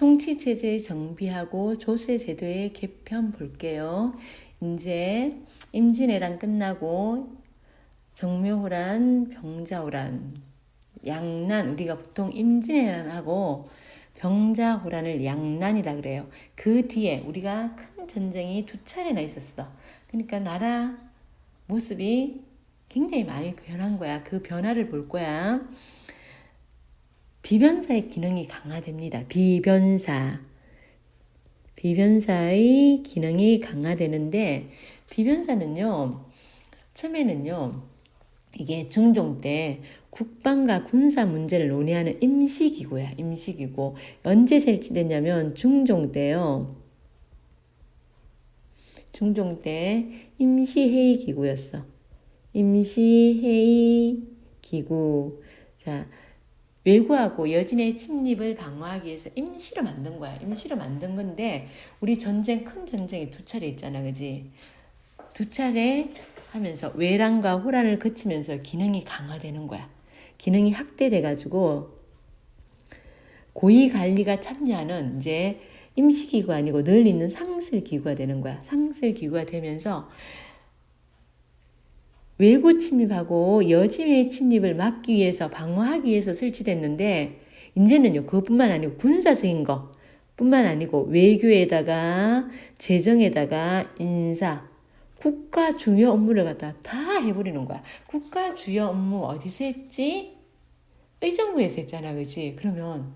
통치체제 정비하고 조세제도의 개편 볼게요. 이제 임진왜란 끝나고 정묘호란, 병자호란, 양난 우리가 보통 임진왜란하고 병자호란을 양난이라 그래요. 그 뒤에 우리가 큰 전쟁이 두 차례나 있었어. 그러니까 나라 모습이 굉장히 많이 변한 거야. 그 변화를 볼 거야. 비변사의 기능이 강화됩니다. 비변사. 비변사의 기능이 강화되는데 비변사는요. 처음에는요. 이게 중종 때 국방과 군사 문제를 논의하는 임시기구야. 임시기구. 언제 설치됐냐면 중종 때요. 중종 때 임시회의 기구였어. 임시회의 기구. 자, 외구하고 여진의 침입을 방어하기 위해서 임시로 만든 거야. 임시로 만든 건데 우리 전쟁 큰 전쟁이 두 차례 있잖아, 그지? 두 차례 하면서 외란과 호란을 거치면서 기능이 강화되는 거야. 기능이 확대돼 가지고 고위 관리가 참여하는 이제 임시기구 아니고 늘 있는 상슬 기구가 되는 거야. 상슬 기구가 되면서 외구 침입하고 여짐의 침입을 막기 위해서 방어하기 위해서 설치됐는데 이제는요 그것뿐만 아니고 군사적인 거 뿐만 아니고 외교에다가 재정에다가 인사 국가 주요 업무를 갖다 다 해버리는 거야. 국가 주요 업무 어디서 했지? 의정부에서 했잖아 그지 그러면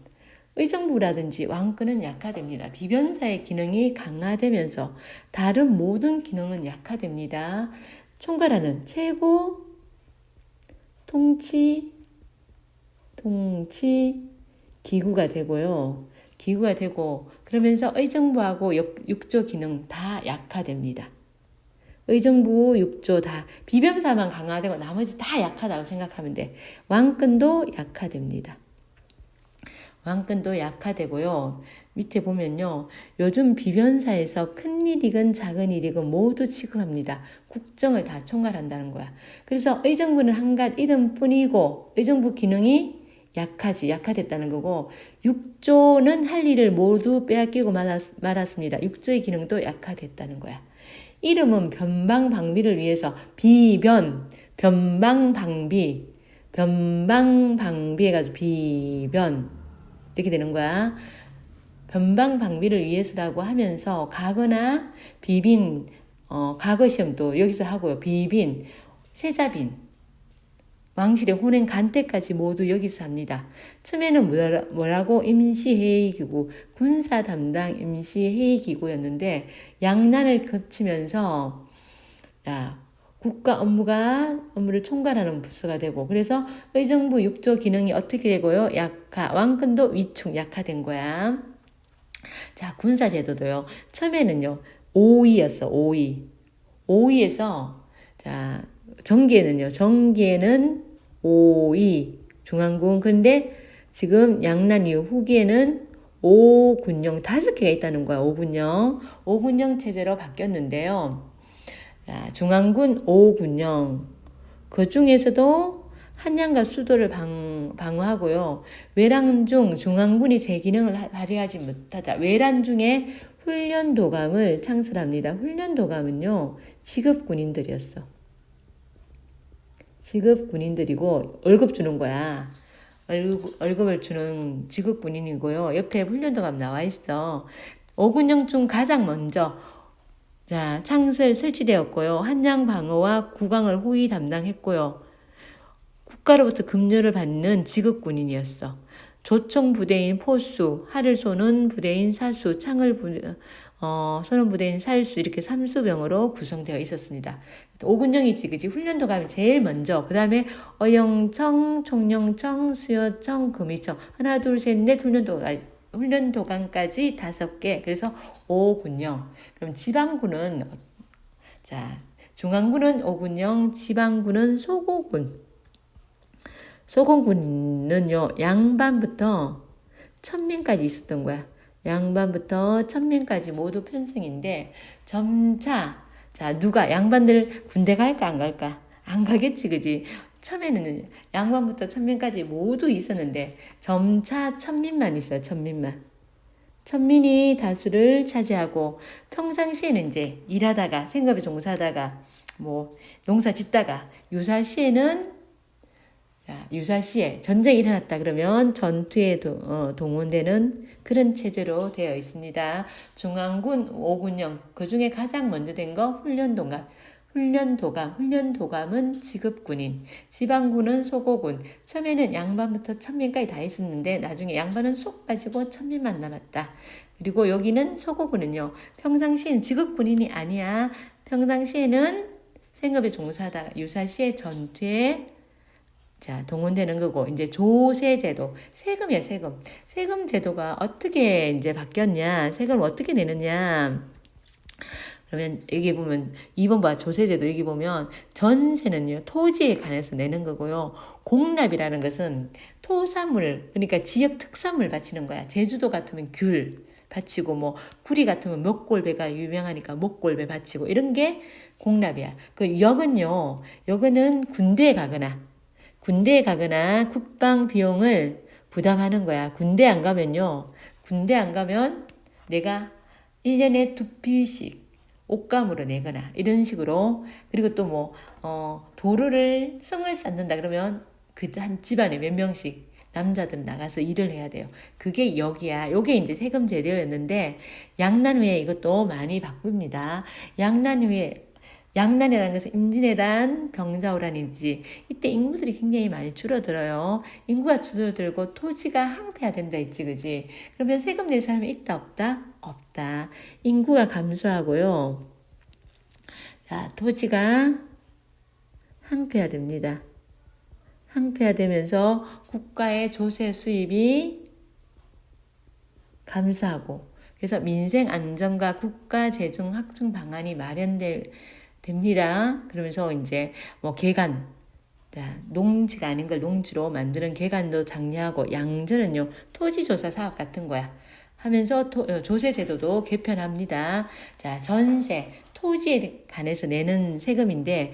의정부라든지 왕권은 약화됩니다. 비변사의 기능이 강화되면서 다른 모든 기능은 약화됩니다 총괄하는 최고 통치 통치 기구가 되고요. 기구가 되고 그러면서 의정부하고 육 조 기능 다 약화됩니다. 의정부, 육조 다 비변사만 강화되고 나머지 다 약하다고 생각하면 돼. 왕권도 약화됩니다. 왕권도 약화되고요. 밑에 보면요. 요즘 비변사에서 큰 일이건 작은 일이건 모두 취급합니다. 국정을 다 총괄한다는 거야. 그래서 의정부는 한갓 이름뿐이고 의정부 기능이 약하지 약화됐다는 거고 육조는 할 일을 모두 빼앗기고 말았, 습니다 육조의 기능도 약화됐다는 거야. 이름은 변방방비를 위해서 비변, 변방방비, 변방방비 해가지고 비변 이렇게 되는 거야. 변방 방비를 위해서라고 하면서 가거나 비빈 어, 과거 시험도 여기서 하고요. 비빈, 세자빈, 왕실의 혼행 간태까지 모두 여기서 합니다. 처음에는 뭐라, 고 임시회의기구, 군사 담당 임시회의기구였는데 양난을 거치면서 야, 국가 업무가 업무를 총괄하는 부서가 되고 그래서 의정부 육조 기능이 어떻게 되고요? 약화, 왕권도 위축 약화된 거야. 자, 군사제도도요. 처음에는요, 5위였어, 5위. 5위에서, 자, 정기에는요, 정기에는 5위, 중앙군. 근데 지금 양난 이후 후기에는 5군령 다섯 개가 있다는 거야, 5군령. 5군령 체제로 바뀌었는데요. 자, 중앙군 5군령. 그 중에서도 한양과 수도를 방, 방어하고요. 외란 중 중앙군이 제 기능을 발휘하지 못하자 외란 중에 훈련 도감을 창설합니다. 훈련 도감은요. 직업 군인들이었어. 직업 군인들이고 월급 주는 거야. 월급, 월급을 주는 직업 군인이고요. 옆에 훈련 도감 나와 있어. 오군영 중 가장 먼저 자, 창설 설치되었고요. 한양 방어와 국왕을 호위 담당했고요. 국가로부터 급료를 받는 지급 군인이었어. 조총 부대인 포수, 활을 쏘는 부대인 사수, 창을 부, 어, 쏘는 부대인 살수 이렇게 삼수병으로 구성되어 있었습니다. 오군령이지 그지? 훈련도 가면 제일 먼저. 그 다음에 어영청, 총령청, 수여청, 금이청. 하나 둘 셋 넷 훈련도가 훈련도관까지 다섯 개. 그래서 오군령 그럼 지방군은 자 중앙군은 오군령 지방군은 소고군 소공군은요, 양반부터 천민까지 있었던 거야. 양반부터 천민까지 모두 편승인데, 점차, 자, 누가, 양반들 군대 갈까, 안 갈까? 안 가겠지, 그지? 처음에는 양반부터 천민까지 모두 있었는데, 점차 천민만 있어요, 천민만. 천민이 다수를 차지하고 평상시에는 이제 일하다가 생업에 종사하다가 뭐 농사 짓다가 유사시에는 자, 유사시에 전쟁이 일어났다 그러면 전투에 도, 어, 동원되는 그런 체제로 되어 있습니다. 중앙군 5군령 그 중에 가장 먼저 된 거 훈련동감. 훈련도감, 훈련도감은 지급군인, 지방군은 소고군. 처음에는 양반부터 천민까지 다 있었는데 나중에 양반은 쏙 빠지고 천민만 남았다. 그리고 여기는 소고군은요. 평상시에는 지급군인이 아니야. 평상시에는 생업에 종사하다가 유사시에 전투에 자, 동원되는 거고, 이제 조세제도. 세금이야, 세금. 세금 제도가 어떻게 이제 바뀌었냐, 세금을 어떻게 내느냐. 그러면 여기 보면 2번 봐 조세제도 여기 보면 전세는요 토지에 관해서 내는 거고요 공납이라는 것은 토사물 그러니까 지역 특산물 바치는 거야 제주도 같으면 귤 바치고 뭐 구리 같으면 먹골배가 유명하니까 먹골배 바치고 이런 게 공납이야 그 역은요 역은 군대에 가거나 군대에 가거나 국방 비용을 부담하는 거야 군대 안 가면요 군대 안 가면 내가 1년에 두 필씩 옷감으로 내거나 이런 식으로 그리고 또 뭐 어, 도로를 성을 쌓는다 그러면 그 한 집안에 몇 명씩 남자들은 나가서 일을 해야 돼요. 그게 여기야. 요게 이제 세금 제도였는데 양난 후에 이것도 많이 바꿉니다. 양난 후에 양난이라는 것은 임진왜란 병자호란이지 이때 인구들이 굉장히 많이 줄어들어요. 인구가 줄어들고 토지가 항폐화된다 했지 그지? 그러면 세금 낼 사람이 있다 없다? 없다. 인구가 감소하고요. 자, 토지가 항폐화됩니다. 항폐화되면서 국가의 조세 수입이 감소하고 그래서 민생 안정과 국가 재정 확충 방안이 마련될 됩니다. 그러면서 이제 뭐 개간 자, 농지가 아닌 걸 농지로 만드는 개간도 장려하고 양전은요 토지조사 사업 같은 거야. 하면서 토, 어, 조세 제도도 개편합니다. 자, 전세, 토지에 관해서 내는 세금인데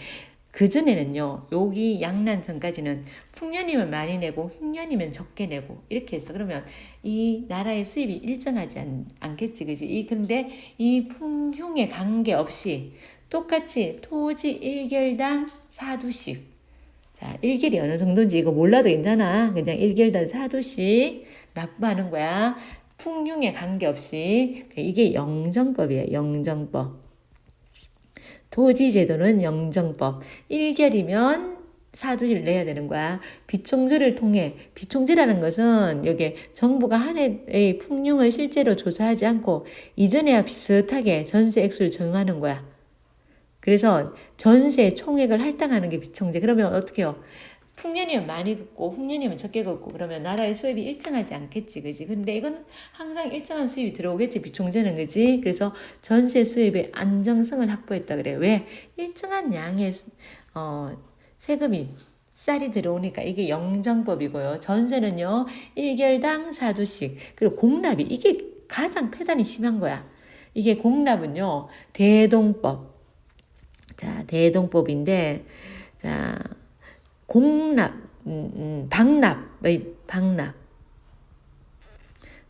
그 전에는요, 여기 양난 전까지는 풍년이면 많이 내고 흉년이면 적게 내고 이렇게 해서 그러면 이 나라의 수입이 일정하지 않, 않겠지, 그지? 이 근데 이 풍흉에 관계 없이 똑같이 토지 일결당 사두씩 자, 일결이 어느 정도인지 이거 몰라도 괜찮아. 그냥 일결당 사두씩 납부하는 거야. 풍흉에 관계없이 이게 영정법이에요. 영정법. 도지제도는 영정법. 1결이면 사두를 내야 되는 거야. 비총제를 통해 비총제라는 것은 여기 정부가 한 해의 풍흉을 실제로 조사하지 않고 이전에야 비슷하게 전세 액수를 정하는 거야. 그래서 전세 총액을 할당하는 게 비총제. 그러면 어떻게 해요? 풍년이면 많이 긋고 흉년이면 적게 긋고 그러면 나라의 수입이 일정하지 않겠지 그지? 근데 이건 항상 일정한 수입이 들어오겠지 비총재는 그지? 그래서 전세 수입의 안정성을 확보했다 그래 왜? 일정한 양의 어 세금이 쌀이 들어오니까 이게 영정법이고요. 전세는요 1결당 사두씩. 그리고 공납이 이게 가장 폐단이 심한 거야. 이게 공납은요 대동법 자 대동법인데 자 공납, 음, 음, 방납, 방납.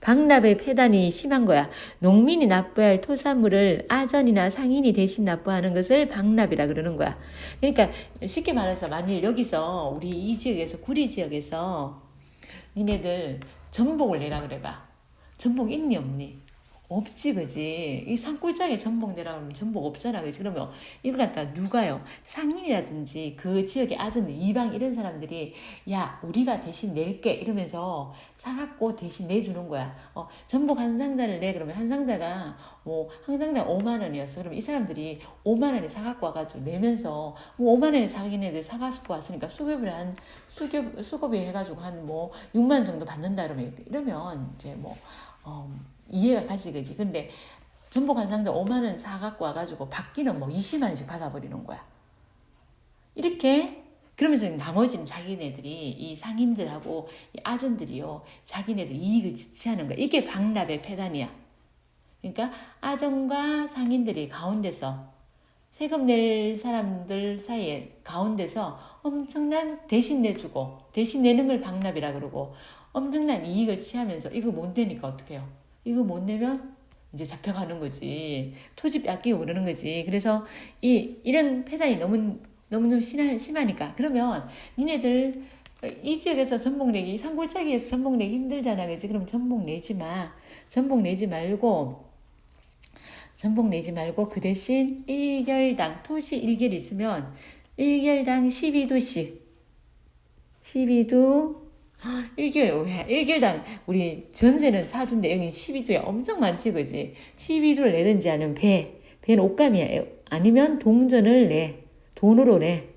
방납의 폐단이 심한 거야. 농민이 납부해야 할 토사물을 아전이나 상인이 대신 납부하는 것을 방납이라 그러는 거야. 그러니까 쉽게 말해서 만일 여기서 우리 이 지역에서 구리 지역에서 니네들 전복을 내라 그래봐. 전복 있니 없니? 없지 그지? 이 산골짜기 전복 내라 그러면 전복 없잖아 그지? 그러면 이걸 갖다 누가요? 상인이라든지 그 지역의 아들 이방 이런 사람들이 야 우리가 대신 낼게. 이러면서 사갖고 대신 내주는 거야. 어 전복 한 상자를 내. 그러면 한 상자가 뭐 한 상자 5만 원이었어. 그럼 이 사람들이 5만 원에 사갖고 와가지고 내면서 뭐 5만 원에 자기네들 사갖고 왔으니까 수급을 한 수급 수급이 해가지고 한 뭐 6만 정도 받는다 그러면 이러면 이제 뭐 어, 이해가 가지 그지? 근데 전복 한 상자 5만 원 사갖고 와가지고 받기는 뭐 20만 원씩 받아버리는 거야. 이렇게? 그러면서 나머지는 자기네들이 이 상인들하고 이 아전들이요. 자기네들 이익을 취하는 거야. 이게 박납의 폐단이야. 그러니까 아전과 상인들이 가운데서 세금 낼 사람들 사이에 가운데서 엄청난 대신 내주고 대신 내는 걸 박납이라 그러고 엄청난 이익을 취하면서 이거 못 내니까 어떡해요 이거 못 내면 이제 잡혀가는 거지. 토지 뺏기고 그러는 거지. 그래서 이 이런 폐단이 너무 너무너무 심하, 심하니까. 그러면 니네들 이 지역에서 전복 내기 산골짜기에서 전복 내기 힘들잖아. 그지? 그럼 전복 내지 마. 전복 내지 말고 전복 내지 말고 그 대신 1결당 토시 1결 있으면 1결당 12도씩. 12도 1결 왜? 1결당 우리 전세는 4두인데 여기 12도야 엄청 많지 그지? 12도를 내든지 하는 배 배는 옷감이야. 아니면 동전을 내 돈으로 내.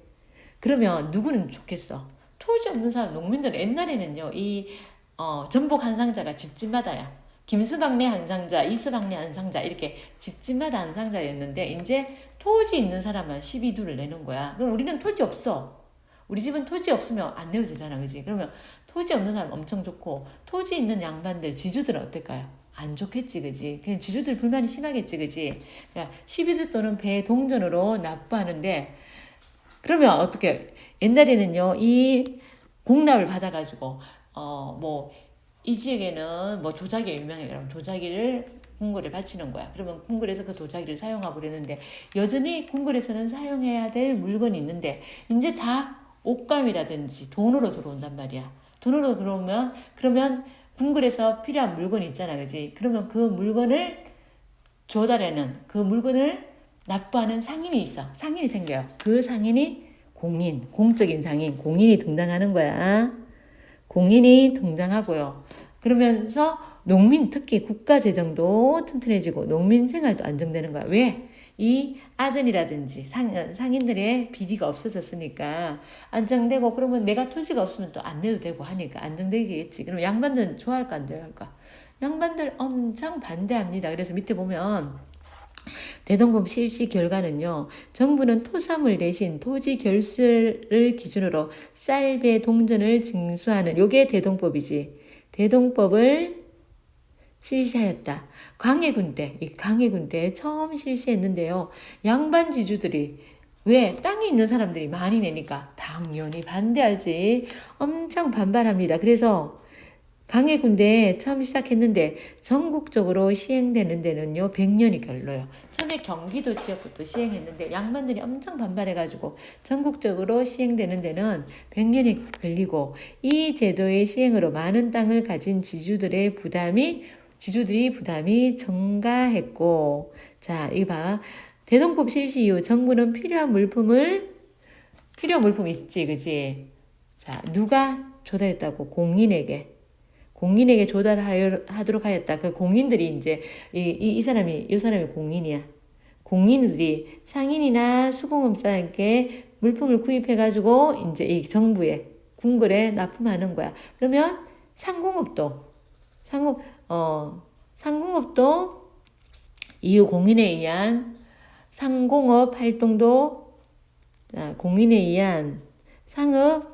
그러면 누구는 좋겠어? 토지 없는 사람 농민들. 옛날에는요 이 어, 전복 한 상자가 집집마다야. 김수박내 한 상자, 이수박내 한 상자 이렇게 집집마다 한 상자였는데 이제 토지 있는 사람만 12두를 내는 거야. 그럼 우리는 토지 없어. 우리 집은 토지 없으면 안 내도 되잖아, 그지? 그러면 토지 없는 사람 엄청 좋고 토지 있는 양반들 지주들은 어떨까요? 안 좋겠지, 그지? 그냥 지주들 불만이 심하겠지, 그지? 그러니까 12두 또는 배 동전으로 납부하는데 그러면 어떻게 옛날에는요 이 공납을 받아가지고 어 뭐 이 지역에는 뭐 도자기 유명해 그럼 도자기를 궁궐에 바치는 거야. 그러면 궁궐에서 그 도자기를 사용하고 그랬는데 여전히 궁궐에서는 사용해야 될 물건이 있는데 이제 다 옷감이라든지 돈으로 들어온단 말이야. 돈으로 들어오면 그러면 궁궐에서 필요한 물건이 있잖아, 그지? 그러면 그 물건을 조달하는 그 물건을 납부하는 상인이 있어. 상인이 생겨요. 그 상인이 공인, 공적인 상인, 공인이 등장하는 거야. 공인이 등장하고요. 그러면서 농민 특히 국가 재정도 튼튼해지고 농민 생활도 안정되는 거야. 왜? 이 아전이라든지 상, 상인들의 비리가 없어졌으니까 안정되고 그러면 내가 토지가 없으면 또 안 내도 되고 하니까 안정되겠지. 그럼 양반들은 좋아할까 안 좋아할까? 양반들 엄청 반대합니다. 그래서 밑에 보면 대동법 실시 결과는요. 정부는 토사물 대신 토지 결수를 기준으로 쌀배 동전을 징수하는 요게 대동법이지. 대동법을 실시하였다. 광해군 때, 이 광해군 때 처음 실시했는데요. 양반 지주들이 왜 땅이 있는 사람들이 많이 내니까 당연히 반대하지. 엄청 반발합니다. 그래서 광해 군대 처음 시작했는데 전국적으로 시행되는 데는요 100년이 걸려요. 처음에 경기도 지역부터 시행했는데 양반들이 엄청 반발해가지고 전국적으로 시행되는 데는 100년이 걸리고 이 제도의 시행으로 많은 땅을 가진 지주들의 부담이 지주들이 부담이 증가했고 자 이거 봐 대동법 실시 이후 정부는 필요한 물품을 필요한 물품 있지 그지 자 누가 조달했다고 공인에게 공인에게 조달하도록 하였다. 그 공인들이 이제 이, 이, 이 사람이 이 사람이 공인이야. 공인들이 상인이나 수공업자에게 물품을 구입해 가지고 이제 이 정부에 궁궐에 납품하는 거야. 그러면 상공업도 상공 어 상공업도 이후 공인에 의한 상공업 활동도 자, 공인에 의한 상업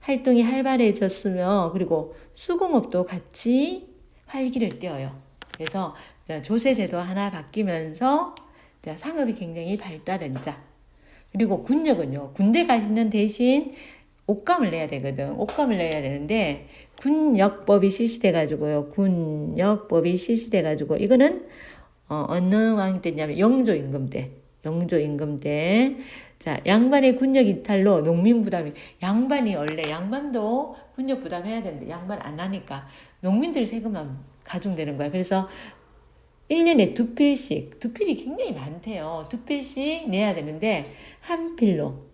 활동이 활발해졌으며 그리고 수공업도 같이 활기를 띄어요. 그래서 조세제도 하나 바뀌면서 상업이 굉장히 발달한다. 그리고 군역은요. 군대 가시는 대신 옷감을 내야 되거든. 옷감을 내야 되는데 군역법이 실시돼 가지고요. 군역법이 실시돼 가지고 이거는 어, 어느 왕이 때냐면 영조 임금 때. 영조 임금 때. 자, 양반의 군역 이탈로 농민 부담이 양반이 원래 양반도 훈육 부담해야 되는데 양반 안 하니까 농민들 세금만 가중되는 거야. 그래서 1년에 두 필씩, 두 필이 굉장히 많대요. 두 필씩 내야 되는데 한 필로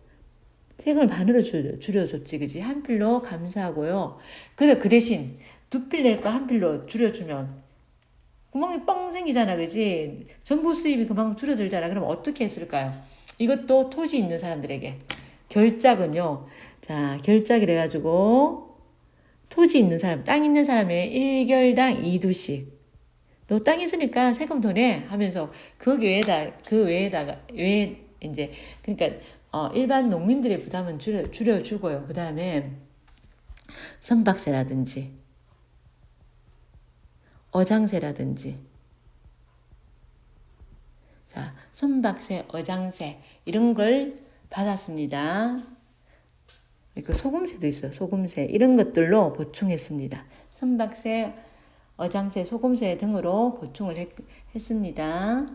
세금을 반으로 줄여, 줄여줬지, 그지? 한 필로 감사하고요. 근데 그 대신 두 필낼거한 필로 줄여주면 구멍이 뻥 생기잖아, 그지? 정부 수입이 그만큼 줄어들잖아. 그럼 어떻게 했을까요? 이것도 토지 있는 사람들에게. 결작은요, 자, 결작이래 가지고 토지 있는 사람, 땅 있는 사람의 1결당 2두씩. 너 땅 있으니까 세금 더 내 하면서 그 외에다 그 외에다가 외 이제 그러니까 어, 일반 농민들의 부담은 줄여 줄여 주고요. 그 다음에 선박세라든지 어장세라든지 자, 선박세, 어장세 이런 걸 받았습니다. 그 소금세도 있어요. 소금세 이런 것들로 보충했습니다. 선박세, 어장세, 소금세 등으로 보충을 했, 했습니다.